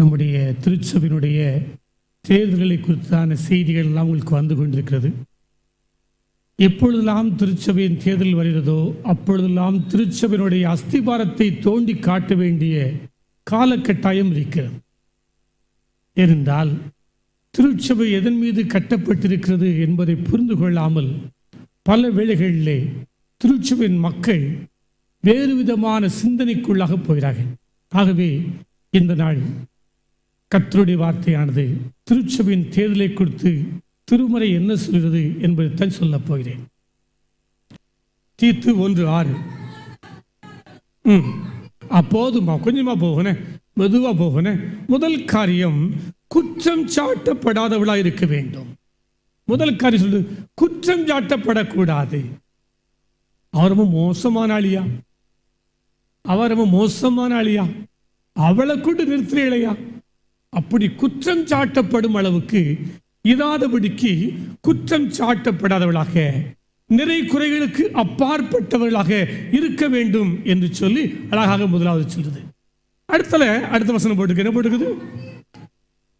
நம்முடைய திருச்சபையினுடைய தேர்தல்களை குறித்தான செய்திகள் எல்லாம் உங்களுக்கு வந்து கொண்டிருக்கிறது. எப்பொழுதெல்லாம் திருச்சபையின் தேர்தல் வருகிறதோ அப்பொழுதெல்லாம் திருச்சபையினுடைய அஸ்திபாரத்தை தோண்டி காட்ட வேண்டிய காலக்கட்டாயம் இருக்கிறது. இருந்தால் திருச்சபை எதன் மீது கட்டப்பட்டிருக்கிறது என்பதை புரிந்து கொள்ளாமல் பல வேளைகளிலே திருச்சபையின் மக்கள் வேறு விதமான சிந்தனைக்குள்ளாக போகிறார்கள். ஆகவே இந்த நாள் கத்தருடைய வார்த்தையானது திருச்சபையின் தேர்தலை குறித்து திருமறை என்ன சொல்கிறது என்பதைத்தான் சொல்லப் போகிறேன். தீத்து ஒன்று ஆறு. ம் அப்போதுமா கொஞ்சமா போகணும் மெதுவா போகணும் முதல் காரியம் குற்றம் சாட்டப்படாதவளாக இருக்க வேண்டும். முதல் காரியம் சொல்லு குற்றம் சாட்டப்படக்கூடாது. அவரும் ரொம்ப மோசமான ஆளியா? அவர் ரொம்ப மோசமான ஆளியா? அவளை கொண்டு நிறுத்துறீழையா அப்படி குற்றம் சாட்டப்படும் அளவுக்கு இராதபடிக்கு குற்றம் சாட்டப்படாதவளாக நிறை குறைகளுக்கு அப்பாற்பட்டவர்களாக இருக்க வேண்டும் என்று சொல்லி அழகாக முதலாவது சொல்லுது அடுத்தல அடுத்த வசனம் போட்டுக்க என்ன போட்டுக்குது?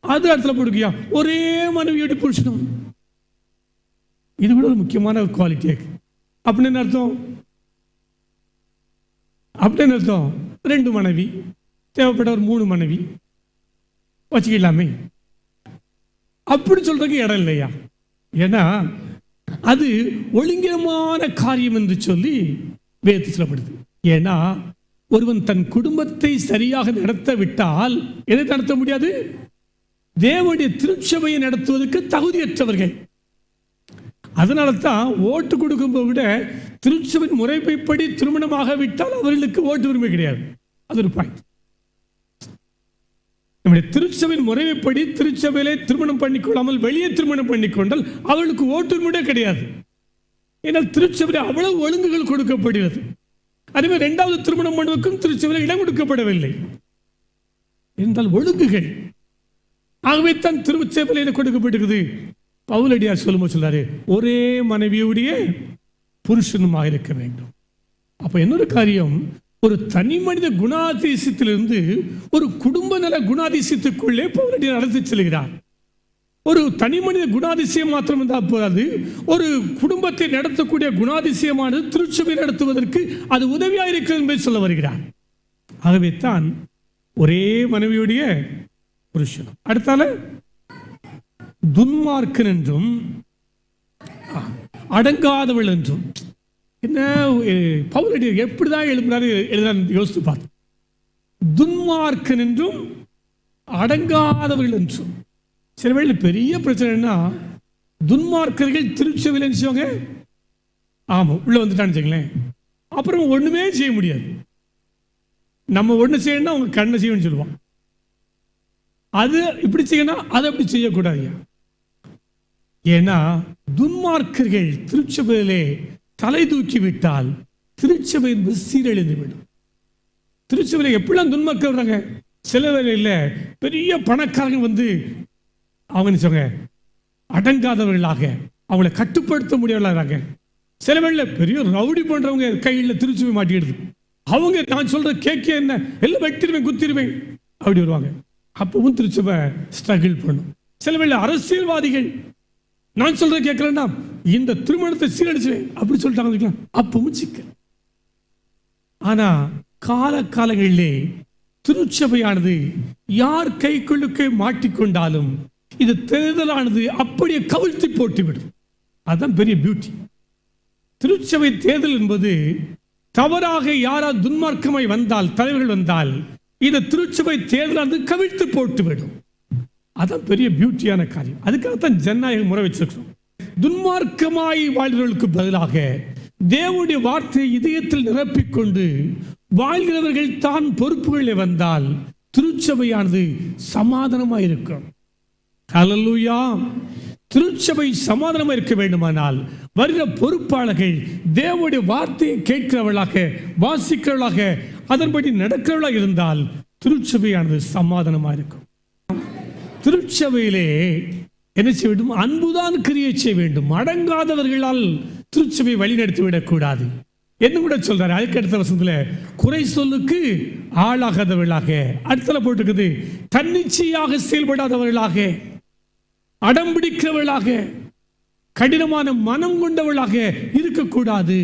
அது இடத்துல போட்டுக்கியா? ஒரே மனைவியோட புருஷனும் இது விட ஒரு முக்கியமான ஒரு குவாலிட்டி அப்படின்னு என்ன அர்த்தம்? அப்படின்னு அர்த்தம்? ரெண்டு மனைவி தேவைப்பட்ட ஒரு மூணு மனைவி வச்சுக்கலாமே. அப்படி சொல்றதுக்கு இடம் இல்லையா? ஏன்னா அது ஒழுங்கமான காரியம் என்று சொல்லி வேத்து சொல்லப்படுது ஏன்னா ஒருவன் தன் குடும்பத்தை சரியாக நடத்த விட்டால் எதை நடத்த முடியாது? தேவனுடைய திருச்சபையை நடத்துவதற்கு தகுதியற்றவர்கள். அதனால தான் ஓட்டு கொடுக்கும்போது கூட திருச்சபை முறைப்படி திருமணமாக விட்டால் அவர்களுக்கு ஓட்டு உரிமை கிடையாது. அது ஒரு பாயிண்ட் நம்முடைய திருச்சபையின் முறைப்படி திருச்சபையிலே திருமணம் பண்ணிக்கொள்ளாமல் வெளியே திருமணம் பண்ணிக்கொண்டால் அவளுக்கு ஓட்டுரிமையே கிடையாது. ஏன்னால் திருச்சபையில் அவ்வளவு ஒழுங்குகள் கொடுக்கப்படுகிறது. அதே இரண்டாவது திருமணம் பண்ணுவதற்கும் திருச்சபையில் இடம் கொடுக்கப்படவில்லை. என்றால் ஒழுங்குகள். ஆகவே தான் திருச்சபையில் கொடுக்கப்பட்டிருக்குது பவுலடியார் சொல்லும்போது சொல்றாரு ஒரே மனைவியுடைய புருஷனுமாக இருக்க வேண்டும். அப்போ இன்னொரு காரியம் ஒரு தனி மனித குணாதிசயத்திலிருந்து ஒரு குடும்ப நல குணாதிசயத்துக்குள்ளே பவுலடியார் நடத்தி செல்கிறார். ஒரு தனி மனித குணாதிசயம் மாத்திரம் இருந்தால் போதாது. ஒரு குடும்பத்தை நடத்தக்கூடிய குணாதிசயமானது திருச்சபை நடத்துவதற்கு அது உதவியாக இருக்கிறது என்பதை சொல்ல வருகிறார். ஆகவே தான் ஒரே மனைவியுடைய புருஷனம் அடுத்தால துன்மார்க்கன் என்றும் அடங்காதவள் என்றும். என்ன பவுலடி எப்படிதான் எழுப்பினாரு எழுதான்னு யோசித்து பார்த்து. துன்மார்க்கன் என்றும் அடங்காதவர்கள் என்றும். சில வேளை பெரிய பிரச்சனைனா துன்மார்க்கர்கள் திருச்சபையில் செய்வாங்க? ஆமாம் உள்ளே வந்துட்டான்னு வச்சுங்களேன் அப்புறம் ஒண்ணுமே செய்ய முடியாது. நம்ம ஒண்ணு செய்யணும்னா அவங்க கண்ணை செய்யணும்னு சொல்லுவான். அது இப்படி செய்யணும் அதை அப்படி செய்யக்கூடாது ஏன்னா துன்மார்க்கர்கள் திருச்சபையிலே தலை தூக்கி விட்டால் திருச்சபை என்பது விடும். திருச்சபையில் எப்படிலாம் துன்மக்கள் வர்றாங்க சில வேளையில் பெரிய பணக்காரங்க வந்து அவங்க சொங்க அடங்காதவர்களாக அவங்கள கட்டுப்படுத்த முடியவர்களாக சில வேளையில் பெரிய ரவுடி பண்ணுறவங்க கையில் திருச்சபை மாட்டிடுது அவங்க நான் சொல்ற கேட்க என்ன? எல்லாம் வெட்டிருவேன் குத்திருவேன் அப்படி வருவாங்க. அப்பவும் திருச்சபை ஸ்ட்ரகிள் பண்ணும். சில வேளை அரசியல்வாதிகள் நான் சொல்கிற கேட்கலன்னா இந்த திருமணத்தை சீரடிச்சுவேன் அப்படி சொல்லிட்டாங்க அப்பவும் சிக்கல் ஆனா கால காலங்களிலே திருச்சபையானது யார் கைக்குள்ளுக்கே மாட்டிக்கொண்டாலும் இது தேர்தலானது அப்படியே கவிழ்த்தி போட்டுவிடும். அதுதான் பெரிய பியூட்டி திருச்சபை தேர்தல் என்பது தவறாக யாராவது துன்மார்க்கமாய் வந்தால் தலைவர்கள் வந்தால் இந்த திருச்சபை தேர்தலானது கவிழ்த்து போட்டுவிடும். அதான் பெரிய பியூட்டியான காரியம். அதுக்காகத்தான் ஜனநாயக முறை வச்சிருக்கிறோம். துன்மார்க்கமாய் வாழ்கிறவர்களுக்கு பதிலாக தேவனுடைய வார்த்தையை இதயத்தில் நிரப்பிக்கொண்டு வாழ்கிறவர்கள் தான் பொறுப்புகளில் வந்தால் திருச்சபையானது சமாதானமாக இருக்கும். அலல்லூயா திருச்சபை சமாதானமாக இருக்க வேண்டுமானால் வருகிற பொறுப்பாளர்கள் தேவனுடைய வார்த்தையை கேட்கிறவர்களாக வாசிக்கிறவர்களாக அதன்படி நடக்கிறவர்களாக இருந்தால் திருச்சபையானது சமாதானமாக இருக்கும். திருச்சபையிலே என்ன செய்ய வேண்டும்? அன்புதான் கிரியை செய்ய வேண்டும். அடங்காதவர்களால் திருச்சபை வழிநடத்தி விடக்கூடாது என்ன கூட சொல்றாரு? அதுக்கு அடுத்த வசனத்துல குறை சொல்லுக்கு ஆளாகாதவர்களாக. அடுத்தல போட்டுக்குது தன்னிச்சையாக செயல்படாதவர்களாக அடம்பிடிக்கிறவர்களாக கடினமான மனம் கொண்டவர்களாக இருக்கக்கூடாது.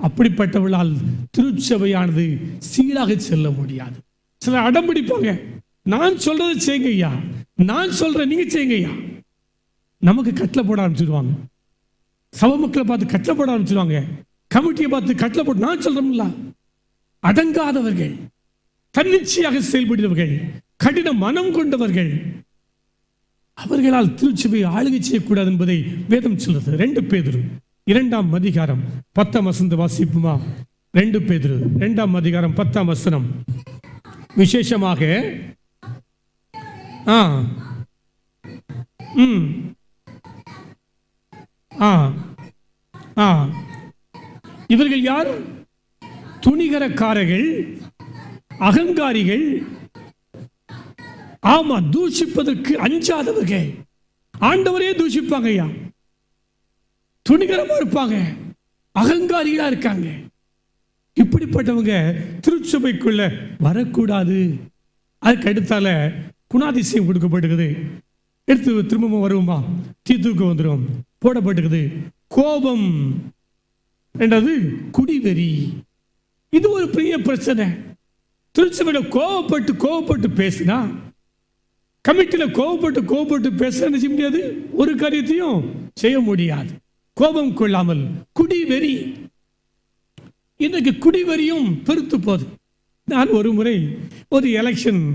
அப்படிப்பட்டவர்களால் திருச்சபையானது சீராக செல்ல முடியாது. சிலர் அடம்பிடிப்பாங்க நான் சொல்றதை செய்யுங்க ஐயா நான் சொல்றேன் நீங்க செய்யுங்க ஐயா நமக்கு கட்டில் போட ஆரம்பிச்சிடுவாங்க சவ மக்களை பார்த்து கட்டில் போட ஆரம்பிச்சிடுவாங்க கமிட்டியை பார்த்து கட்டில் போட்டு நான் சொல்கிறோம்ல அடங்காதவர்கள் தன்னிச்சையாக செயல்படுகிறவர்கள் கடின மனம் கொண்டவர்கள் அவர்களால் திருச்சபையை ஆளுகை செய்யக்கூடாது என்பதை வேதம் சொல்றது ரெண்டு பேதரு இரண்டாம் அதிகாரம் பத்தாம் வசந்த வாசிப்புமா? ரெண்டு பேதரு இரண்டாம் அதிகாரம் பத்தாம் வசனம். விசேஷமாக ஆ ம் ஆ. ஆ. இவர்கள் யார்? துணிகரக்காரர்கள் அகங்காரிகள். ஆமா தூஷிப்பதற்கு அஞ்சாதவர்கள் ஆண்டவரே தூஷிப்பாங்க ஐயா. துணிகரமா இருப்பாங்க. அகங்காரிகளா இருக்காங்க. இப்படிப்பட்டவங்க திருச்சபைக்குள்ள வரக்கூடாது. அதுக்கு அடுத்தால குணாதிசயம் கொடுக்கப்படுகிறது. எடுத்து திரும்பவும் வருவோமா? தீத்துக்கு வந்துடும் போடப்பட்டிருக்குது. கோபம் என்றது குடிவெறி. இது ஒரு பெரிய பிரச்சனை. திருச்சபையில் கோவப்பட்டு கோவப்பட்டு பேசினா கமிட்டியில் கோவப்பட்டு கோவப்பட்டு பேச செய்ய முடியாது? ஒரு காரியத்தையும் செய்ய முடியாது. கோபம் கொள்ளாமல். குடிவெறி. இன்னைக்கு குடிவெறியும் பெருத்து போகுது. நான் ஒரு முறை ஒரு எலெக்ஷன்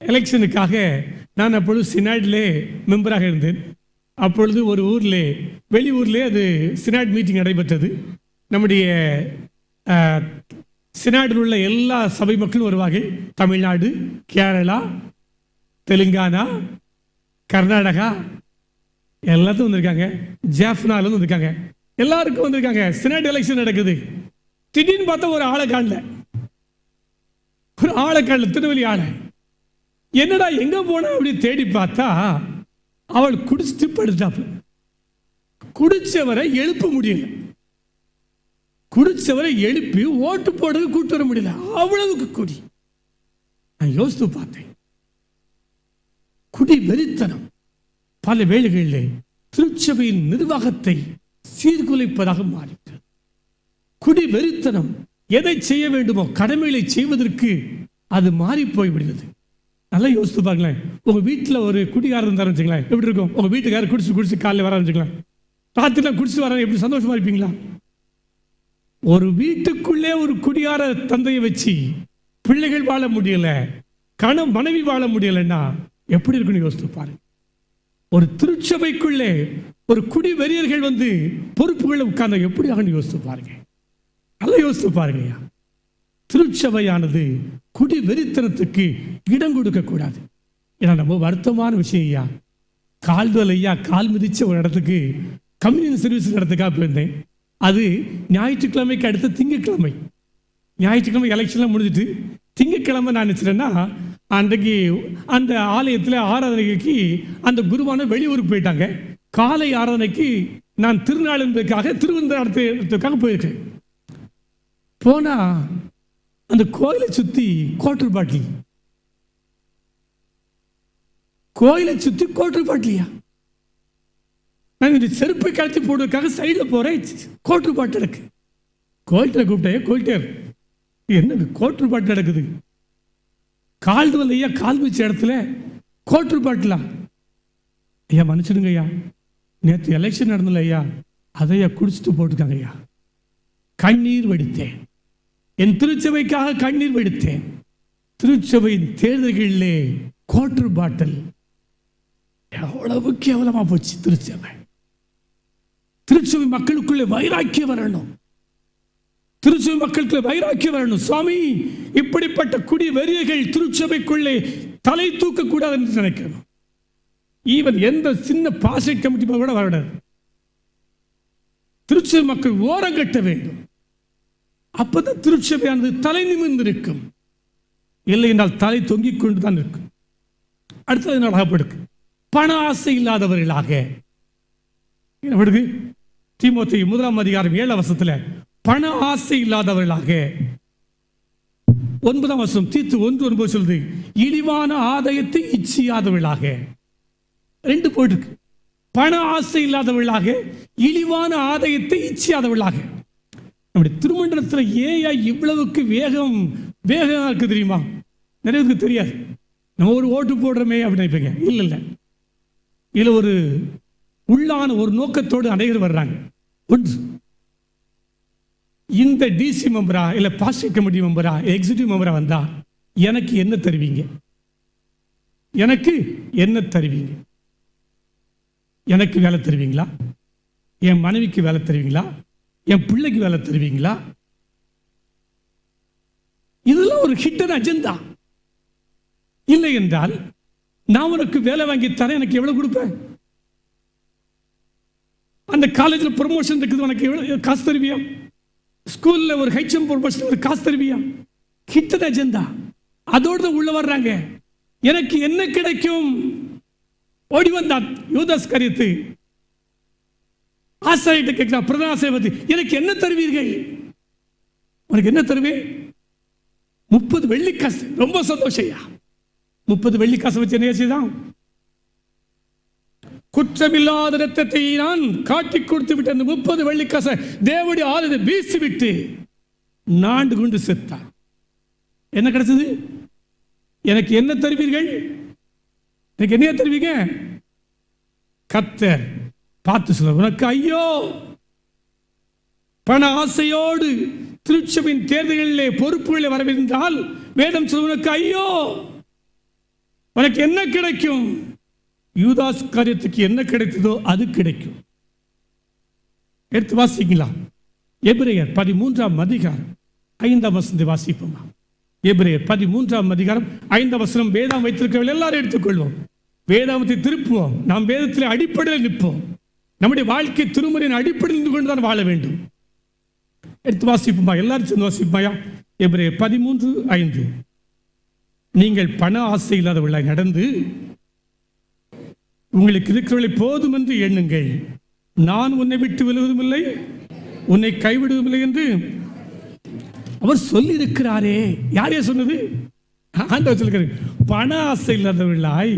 எலெக்ஷனுக்காக நான் அப்பொழுது சினாடிலே மெம்பராக இருந்தேன். அப்பொழுது ஒரு ஊரில் வெளியூர்லேயே அது சினாட் மீட்டிங் நடைபெற்றது. நம்முடைய சினாடில் உள்ள எல்லா சபை மக்களும் வருவார்கள். தமிழ்நாடு கேரளா தெலுங்கானா கர்நாடகா எல்லாத்துக்கும் வந்திருக்காங்க. ஜாஃப்னாலும் வந்திருக்காங்க. எல்லாருக்கும் வந்திருக்காங்க. சினாட் எலெக்ஷன் நடக்குது. திடீர்னு பார்த்தா ஒரு ஆளை காணல. ஒரு ஆளை காணல திருவள்ளி ஆளை என்னடா எங்க போனா அப்படி தேடி பார்த்தா அவள் குடிச்சிட்டு படுத்தாப்பு குடிச்சவரை எழுப்ப முடியல. குடிச்சவரை எழுப்பி ஓட்டு போடுறது கூட்டு வர முடியல. அவ்வளவுக்கு குடி. நான் யோசித்து பார்த்தேன். குடி வெறித்தனம். பல வேளைகளிலே திருச்சபையின் நிர்வாகத்தை சீர்குலைப்பதாக மாறிவிட்டது குடி வெறித்தனம் எதை செய்ய வேண்டுமோ கடமைகளை செய்வதற்கு அது மாறி போய் விடுகிறது நல்லா யோசித்து பாருங்களேன் உங்க வீட்டில் ஒரு குடிகாரர் இருந்தாரு வச்சுங்களேன் எப்படி இருக்கும்? உங்கள் வீட்டுக்காரர் குடிச்சு குடிச்சு காலையில் வர வச்சுக்கலாம் ராத்திரிலாம் குடிச்சு வர எப்படி சந்தோஷமா இருப்பீங்களா? ஒரு வீட்டுக்குள்ளே ஒரு குடியார தந்தையை வச்சு பிள்ளைகள் வாழ முடியலை கண மனைவி வாழ முடியலைன்னா எப்படி இருக்குன்னு யோசித்து பாருங்க. ஒரு திருச்சபைக்குள்ளே ஒரு குடி வெறியர்கள் வந்து பொறுப்புகளை உட்கார்ந்த எப்படி ஆகுன்னு யோசித்து பாருங்க. நல்லா யோசித்து பாருங்கய்யா. திருச்சபையானது குடி வெறித்தனத்துக்கு இடம் கொடுக்கக்கூடாது ஏன்னா ரொம்ப வருத்தமான விஷயம் ஐயா. கால்வல் ஐயா கால் மிதிச்ச ஒரு இடத்துக்கு கம்யூனியன் சர்வீஸ் இடத்துக்காக போயிருந்தேன். அது ஞாயிற்றுக்கிழமைக்கு அடுத்த திங்கட்கிழமை. ஞாயிற்றுக்கிழமை எலெக்ஷன்லாம் முடிஞ்சிட்டு திங்கட்கிழமை நான் நினச்சிட்டேன்னா அன்றைக்கு அந்த ஆலயத்தில் ஆராதனைக்கு அந்த குருவான வெளியூருக்கு போயிட்டாங்க. காலை ஆராதனைக்கு நான் திருநாள் என்பதற்காக போயிருக்கேன். போனா அந்த கோயிலை சுத்தி குவார்டர் பாட்டில் கோயிலை சுத்தி குவார்டர் பாட்டிலியா நான் இந்த செருப்பை கலத்தி போடுறதுக்காக சைடில் போறேன். குவார்டர் பாட்டு நடக்கு கோயில்கிட்ட கூப்பிட்டேன் கோயில்டர் என்ன கோட்டர் பாட்டு நடக்குது? கால் ஐயா கால் வச்ச இடத்துல கோட்டர் பாட்டிலா ஐயா மன்னிச்சிடுங்க ஐயா. நேற்று எலெக்ஷன் நடந்தல ஐயா அதையா குடிச்சிட்டு போட்டிருக்காங்க ஐயா. கண்ணீர் வடித்தேன். என் திருச்சபைக்காக கண்ணீர் விடுத்தேன். திருச்சபையின் தேர்தல்களிலே கோட்ரு பாட்டில் எவ்வளவு கேவலமா போச்சு திருச்சபை. திருச்சபை மக்களுக்குள்ளே வைராக்கியம் வரணும். திருச்சபை மக்களுக்குள்ளே வைராக்கியம் வரணும். சுவாமி இப்படிப்பட்ட குடி வெறியர்கள் திருச்சபைக்குள்ளே தலை தூக்க கூடாது என்று நினைக்கணும். ஈவன் எந்த சின்ன பாசை கமிட்டி கூட வரக்கூடாது. திருச்சபை மக்கள் ஓரம் கட்ட வேண்டும். அப்பதான் திருச்சபையானது தலை நிமிர்ந்திருக்கும். இல்லை என்றால் தலை தொங்கிக் கொண்டு தான் இருக்கும். அடுத்தது என்ன பண ஆசை இல்லாதவர்களாக. என்ன படுக்கு முதலாம் அதிகாரம் ஏழு வருஷத்துல பண ஆசை இல்லாதவர்களாக. ஒன்பதாம் வருஷம் தீத்து ஒன்று ஒன்பது சொல்லுது இழிவான ஆதாயத்தை இச்சியாதவர்களாக. ரெண்டு போயிட்டு இருக்கு. பண ஆசை இல்லாதவர்களாக இழிவான ஆதாயத்தை இச்சியாதவர்களாக. நம்முடைய திருமண்டலத்தில் ஏயா இவ்வளவுக்கு வேகம் வேகமாக இருக்குது தெரியுமா? நிறைய பேருக்கு தெரியாது. நம்ம ஒரு ஓட்டு போடுறோமே அப்படின்னு நினைப்பீங்க. இல்லை இல்லை. இதில் ஒரு உள்ளான ஒரு நோக்கத்தோடு அனைவரும் வர்றாங்க. ஒன்று. இந்த டிசி மெம்பரா இல்லை பாஸ்டிவ் கமிட்டி மெம்பரா எக்ஸிக்யூட்டிவ் மெம்பரா வந்தா எனக்கு என்ன தருவீங்க? எனக்கு என்ன தருவீங்க? எனக்கு வேலை தருவீங்களா? என் மனைவிக்கு வேலை தருவீங்களா? என் பிள்ளைக்கு வேலை தருவீங்களா? இதெல்லாம் ஒரு ஹிட்டன் அஜெண்டா இல்லை என்றால் நான் உனக்கு வேலை வாங்கி தரேன் எனக்கு எவ்வளவு கொடுப்பேன் அந்த காலேஜில் ப்ரொமோஷன் இருக்குது உனக்கு எவ்வளவு காசு தருவியா? ஸ்கூல்ல ஒரு ஹெச்எம் ப்ரொமோஷன் ஒரு காசு தருவியா? ஹிட்டன் அஜெண்டா அதோடு தான் உள்ள வர்றாங்க. எனக்கு என்ன கிடைக்கும்? ஓடி வந்தான் யூதாஸ் கரித்து ஆசாரிட்ட கேட்கிறான் பிரதான ஆசிரியர் எனக்கு என்ன தருவீர்கள்? உனக்கு என்ன தருவேன்? முப்பது வெள்ளிக்காசு. ரொம்ப சந்தோஷையா முப்பது வெள்ளிக்காசு வச்சு என்ன செய்தான்? குற்றமில்லாத ரத்தத்தை நான் காட்டி கொடுத்து விட்டு அந்த முப்பது வெள்ளிக்காசை தேவடி ஆளுதை வீசி விட்டு நாண்டு கொண்டு செத்தான். என்ன கிடைச்சது? எனக்கு என்ன தருவீர்கள்? எனக்கு என்ன தருவீங்க? கத்தர். பார்த்து சொல்ல உனக்கு ஐயோ! பண ஆசையோடு திருச்சபின் தேர்தல்களிலே பொறுப்புகளை வரவிருந்தால் வேதம் சொல்ல உனக்கு ஐயோ! உனக்கு என்ன கிடைக்கும்? யூதாஸ் காரியத்துக்கு என்ன கிடைத்ததோ அது கிடைக்கும். எடுத்து வாசிங்களா? எபிரேயர் பதிமூன்றாம் அதிகாரம் ஐந்தாம் வசந்தி வாசிப்போமா? எபிரேயர் பதிமூன்றாம் அதிகாரம் ஐந்தாம் வசனம் வேதாம் வைத்திருக்கிறவர்கள் எல்லாரும் எடுத்துக்கொள்வோம். வேதாமத்தை திருப்புவோம். நாம் வேதத்தில் அடிப்படையில் நிற்போம். நம்முடைய வாழ்க்கை திருமுறையின் அடிப்படையில் இருந்து கொண்டு தான் வாழ வேண்டும். எடுத்து வாசிப்போமா? எல்லாரும் சேர்ந்து வாசிப்போமாயா எபிரேயர் பதிமூன்று ஐந்து. நீங்கள் பண ஆசை இல்லாதவர்களாய் நடந்து உங்களுக்கு இருக்கிறவர்களை போதும் என்று எண்ணுங்கள். நான் உன்னை விட்டு விழுவதும் இல்லை உன்னை கைவிடுவதும் இல்லை என்று அவர் சொல்லி இருக்கிறாரே யாரே சொன்னது? ஆண்டவர் சொல்லுகிறார். பண ஆசை இல்லாதவர்களாய்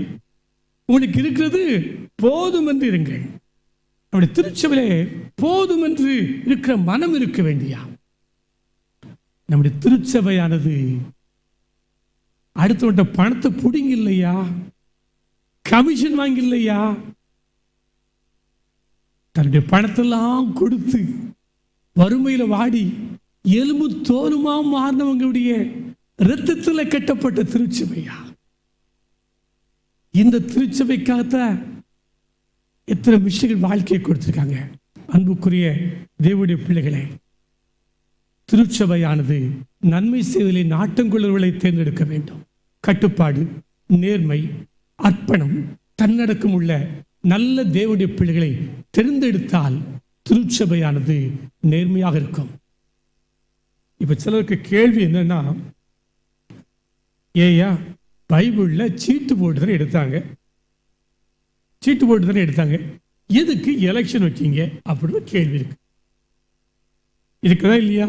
உங்களுக்கு இருக்கிறது போதும் என்று இருங்கள். நம்முடைய திருச்சபையிலே போதும் என்று இருக்கிற மனம் இருக்க வேண்டியா நம்முடைய திருச்சபையானது அடுத்தவன்ட்ட பணத்தை புடிங்க இல்லையா கமிஷன் வாங்கி இல்லையா தன்னுடைய பணத்தெல்லாம் கொடுத்து வறுமையில வாடி எலும்பு தோலுமா மாறினவங்களுடைய ரத்தத்தில் கட்டப்பட்ட திருச்சபையா? இந்த திருச்சபைக்காகத்தான் எத்தனை விஷயங்கள் வாழ்க்கையை கொடுத்துருக்காங்க? அன்புக்குரிய தேவனுடைய பிள்ளைகளே திருச்சபையானது நன்மை செய்தலை நாட்டங்குள்ளவர்களை தேர்ந்தெடுக்க வேண்டும். கட்டுப்பாடு நேர்மை அர்ப்பணம் தன்னடக்கம் உள்ள நல்ல தேவனுடைய பிள்ளைகளை தேர்ந்தெடுத்தால் திருச்சபையானது நேர்மையாக இருக்கும். இப்போ சிலருக்கு கேள்வி என்னன்னா ஏயா பைபிளில் சீட்டு போட்டு தான் எடுத்தாங்க? சீட்டு போட்டு தானே எடுத்தாங்க. எதுக்கு எலெக்ஷன் வைக்கீங்க அப்படின்னு கேள்வி இருக்கு. இருக்குதா இல்லையா?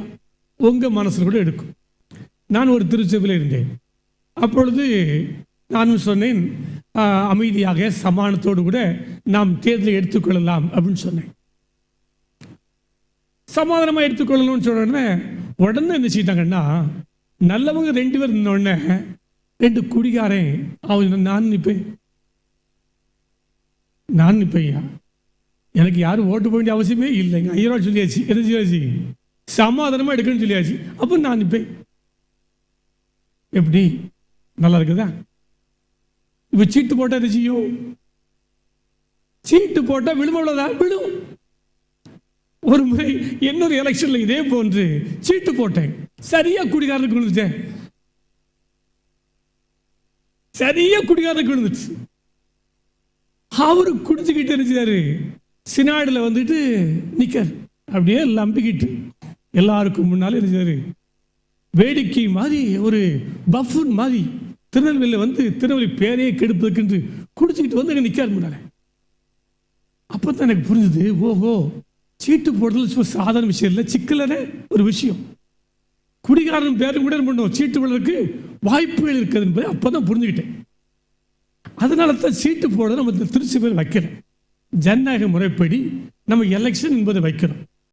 உங்க மனசுல கூட எடுக்கும். நான் ஒரு திருச்சபையில் இருந்தேன். அப்பொழுது நானும் சொன்னேன் ஆஹ், அமைதியாக சமானத்தோடு கூட நாம் தேர்தலை எடுத்துக்கொள்ளலாம் அப்படின்னு சொன்னேன். சமாதானமா எடுத்துக்கொள்ளணும்னு சொன்ன உடனே உடனே என்ன செய்தாங்கன்னா நல்லவங்க ரெண்டு பேர் இருந்த உடனே ரெண்டு குடிகாரன் அவன் நான் நிற்பேன் நான் நிற்பையா எனக்கு யாரும் ஓட்டு போக வேண்டிய அவசியமே இல்லைங்க ஐயரோட சொல்லியாச்சு. என்ன சொல்லியாச்சு? சமாதானமா எடுக்கணும்னு சொல்லியாச்சு. அப்போ நான் நிற்பேன் எப்படி? நல்லா இருக்குதா? இப்போ சீட்டு போட்டா என்ன செய்யும்? சீட்டு போட்டா விழுமளதா விழும். ஒரு முறை இன்னொரு எலெக்ஷனில் இதே போன்று சீட்டு போட்டேன். சரியா குடிகாரனுக்கு விழுந்துட்டேன். சரியா குடிகாரனுக்கு விழுந்துச்சு. அவரு குடிச்சுக்கிட்டு இருந்துச்சாரு. சினாடில் வந்துட்டு நிற்கார் அப்படியே லம்பிக்கிட்டு எல்லாருக்கும் முன்னாலே இருந்துச்சாரு வேடிக்கை மாதிரி ஒரு பஃபூன் மாதிரி திருநெல்வேலியில் வந்து திருநெல்வேலி பேரையே கெடுப்பதுக்கென்று குடிச்சுக்கிட்டு வந்து அங்கே நிற்காரு முன்னாலே. அப்போ தான் எனக்கு புரிஞ்சுது ஓஹோ சீட்டு போடுறது சும்மா சாதாரண விஷயம் இல்லை சிக்கலான ஒரு விஷயம். குடிகாரன் பேரும் கூட என்ன பண்ணுவோம் சீட்டு போடுறதுக்கு வாய்ப்புகள் இருக்குது என்பதை அப்போ தான் புரிஞ்சுக்கிட்டேன். அதனால தான் சீட்டு போட நம்ம திருச்சி பேர் வைக்கிறோம் ஜனநாயக முறைப்படி நம்ம எலெக்ஷன் என்பதை வைக்கிறோம்